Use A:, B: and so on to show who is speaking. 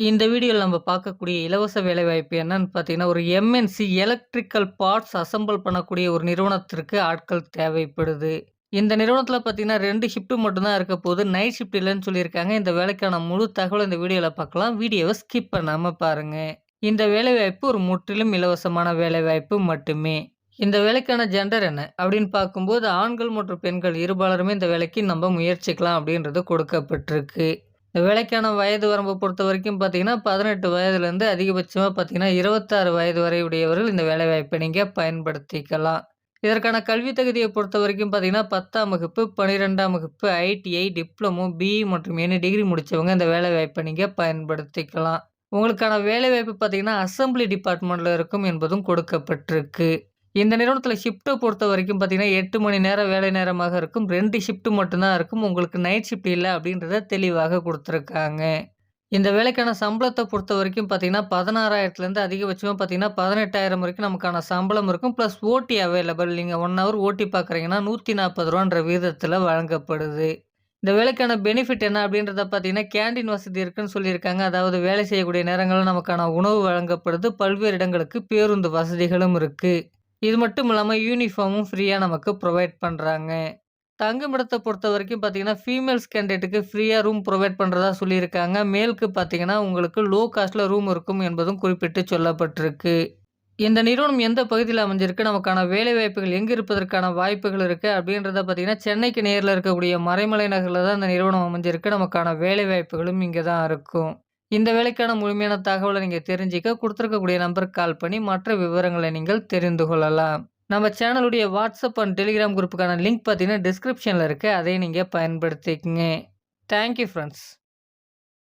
A: இந்த வீடியோவில் நம்ம பார்க்கக்கூடிய இலவச வேலைவாய்ப்பு என்னன்னு பார்த்தீங்கன்னா, ஒரு எம்.என்.சி எலக்ட்ரிக்கல் பார்ட்ஸ் அசெம்பிள் பண்ணக்கூடிய ஒரு நிறுவனத்திற்கு ஆட்கள் தேவைப்படுது. இந்த நிறுவனத்தில் பார்த்தீங்கன்னா ரெண்டு ஷிஃப்ட் மட்டும்தான் இருக்க போது. நைட் ஷிஃப்ட் இல்லைன்னு சொல்லியிருக்காங்க. இந்த வேலைக்கான முழு தகவல் இந்த வீடியோவில் பார்க்கலாம். வீடியோவை ஸ்கிப் பண்ணாம பாருங்க. இந்த வேலைவாய்ப்பு ஒரு முற்றிலும் இலவசமான வேலைவாய்ப்பு மட்டுமே. இந்த வேலைக்கான ஜெண்டர் என்ன? அப்படின்னு பார்க்கும்போது ஆண்கள் மற்றும் பெண்கள் இருபாலருமே இந்த வேலைக்கு நம்ம முயற்சிக்கலாம் அப்படின்றது கொடுக்கப்பட்டிருக்கு. இந்த வேலைக்கான வயது வரம்பு பொறுத்தவரைக்கும் பார்த்தீங்கன்னா, பதினெட்டு வயதுலேருந்து அதிகபட்சமாக பார்த்தீங்கன்னா 26 வயது வரை உடையவர்கள் இந்த வேலைவாய்ப்பை நீங்கள் பயன்படுத்திக்கலாம். இதற்கான கல்வி தகுதியை பொறுத்த வரைக்கும் பார்த்தீங்கன்னா, 10ஆம் வகுப்பு, 12ஆம் வகுப்பு, ஐடிஐ, டிப்ளமோ, பிஇ மற்றும் எனி டிகிரி முடித்தவங்க இந்த வேலைவாய்ப்பை நீங்கள் பயன்படுத்திக்கலாம். உங்களுக்கான வேலைவாய்ப்பு பார்த்தீங்கன்னா, அசெம்பிளி டிபார்ட்மெண்ட்டில் இருக்கும் என்பதும் கொடுக்கப்பட்டிருக்கு. இந்த நிறுவனத்தில் ஷிஃப்ட்டை பொறுத்த வரைக்கும் பார்த்தீங்கன்னா, எட்டு மணி நேரம் வேலை நேரமாக இருக்கும். ரெண்டு ஷிஃப்ட்டு மட்டும்தான் இருக்கும். உங்களுக்கு நைட் ஷிஃப்ட் இல்லை அப்படின்றத தெளிவாக கொடுத்துருக்காங்க இந்த வேலைக்கான சம்பளத்தை பொறுத்த வரைக்கும் பார்த்தீங்கன்னா, பதினாறாயிரத்துலேருந்து அதிகபட்சமாக பார்த்தீங்கன்னா, 18,000 வரைக்கும் நமக்கான சம்பளம் இருக்கும். ப்ளஸ் ஓட்டி அவைலபிள். நீங்கள் ஒன் ஹவர் ஓட்டி பார்க்குறீங்கன்னா, நூற்றி நாற்பது ரூபான்ற விதத்தில் வழங்கப்படுது. இந்த வேலைக்கான பெனிஃபிட் என்ன அப்படின்றத பார்த்தீங்கன்னா, கேண்டீன் வசதி இருக்குன்னு சொல்லியிருக்காங்க. அதாவது வேலை செய்யக்கூடிய நேரங்களில் நமக்கான உணவு வழங்கப்படுது. பல்வேறு இடங்களுக்கு பேருந்து வசதிகளும் இருக்குது இது மட்டும் இல்லாமல் யூனிஃபார்மும் ஃப்ரீயாக நமக்கு ப்ரொவைட் பண்ணுறாங்க தங்குமிடத்தை பொறுத்த வரைக்கும் பார்த்தீங்கன்னா, ஃபீமேல்ஸ் கேண்டிடேட்டுக்கு ஃப்ரீயாக ரூம் ப்ரொவைட் பண்ணுறதா சொல்லியிருக்காங்க. மேலுக்கு பார்த்தீங்கன்னா, உங்களுக்கு லோ காஸ்ட்டில் ரூம் இருக்கும் என்பதும் குறிப்பிட்டு சொல்லப்பட்டிருக்கு. இந்த நிறுவனம் எந்த பகுதியில் அமைஞ்சிருக்கு? நமக்கான வேலைவாய்ப்புகள் எங்கே இருப்பதற்கான வாய்ப்புகள் இருக்குது அப்படின்றத பார்த்தீங்கன்னா, சென்னைக்கு நேரில் இருக்கக்கூடிய மறைமலை நகரில் தான் இந்த நிறுவனம் அமைஞ்சிருக்கு. நமக்கான வேலைவாய்ப்புகளும் இங்கே தான் இருக்கும். இந்த வேலைக்கான முழுமையான தகவலை நீங்கள் தெரிஞ்சுக்க கொடுத்துருக்கக்கூடிய நம்பருக்கு கால் பண்ணி மற்ற விவரங்களை நீங்கள் தெரிந்து கொள்ளலாம். நம்ம சேனலுடைய வாட்ஸ்அப் அண்ட் டெலிகிராம் குரூப்புக்கான லிங்க் பார்த்தீங்கன்னா, டிஸ்கிரிப்ஷனில் இருக்குது அதையும் நீங்கள் பயன்படுத்திக்கங்க. Thank you